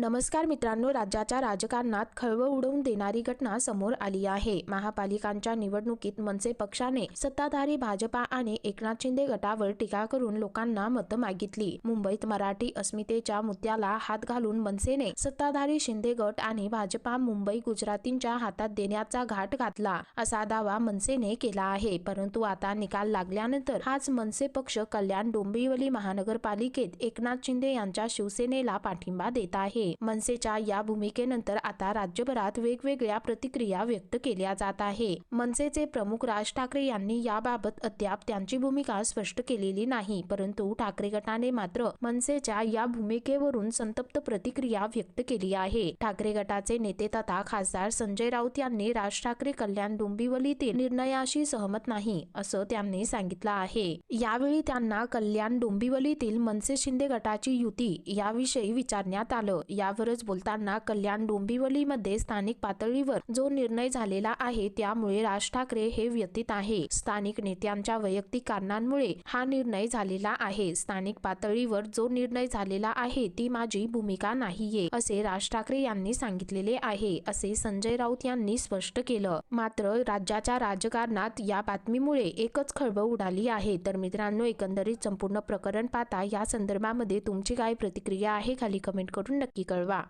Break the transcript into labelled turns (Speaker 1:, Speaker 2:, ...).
Speaker 1: नमस्कार मित्रांनो राज्याच्या राजकारणात खळबळ उडवून देणारी घटना समोर आली आहे. महापालिकांच्या निवडणुकीत मनसे पक्षाने सत्ताधारी भाजपा आणि एकनाथ शिंदे गटावर टीका करून लोकांना मतं मागितली. मुंबईत मराठी अस्मितेच्या मुद्द्याला हात घालून मनसेने सत्ताधारी शिंदे गट आणि भाजपा मुंबई गुजरातींच्या हातात देण्याचा घाट घातला असा दावा मनसेने केला आहे. परंतु आता निकाल लागल्यानंतर हाच मनसे पक्ष कल्याण डोंबिवली महानगरपालिकेत एकनाथ शिंदे यांच्या शिवसेनेला पाठिंबा देत आहे. मनसेच्या या भूमिकेनंतर आता राज्यभरात वेगवेगळ्या प्रतिक्रिया व्यक्त केल्या जात आहे. मनसेचे प्रमुख राज ठाकरे यांनी याबाबत अद्याप त्यांची भूमिका स्पष्ट केलेली नाही परंतु ठाकरे गटाने मात्र मनसेच्या या भूमिकेवरून संतप्त प्रतिक्रिया व्यक्त केली आहे. ठाकरे गटाचे नेते तथा खासदार संजय राऊत यांनी राज ठाकरे कल्याण डोंबिवलीतील निर्णयाशी सहमत नाही असं त्यांनी सांगितलं आहे. यावेळी त्यांना कल्याण डोंबिवलीतील मनसे शिंदे गटाची युती याविषयी विचारण्यात आलं. यावरच बोलताना कल्याण डोंबिवलीमध्ये स्थानिक पातळीवर जो निर्णय झालेला आहे त्यामुळे राज ठाकरे हे व्यतीत आहे. स्थानिक नेत्यांच्या वैयक्तिक कारणांमुळे हा निर्णय झालेला आहे. स्थानिक पातळीवर जो निर्णय झालेला आहे ती माझी भूमिका नाहीये असे राज ठाकरे यांनी सांगितलेले आहे असे संजय राऊत यांनी स्पष्ट केलं. मात्र राज्याच्या राजकारणात या बातमीमुळे एकच खळबळ उडाली आहे. तर मित्रांनो एकंदरीत संपूर्ण प्रकरण पाहता या संदर्भामध्ये तुमची काय प्रतिक्रिया आहे खाली कमेंट करून नक्की 根儿吧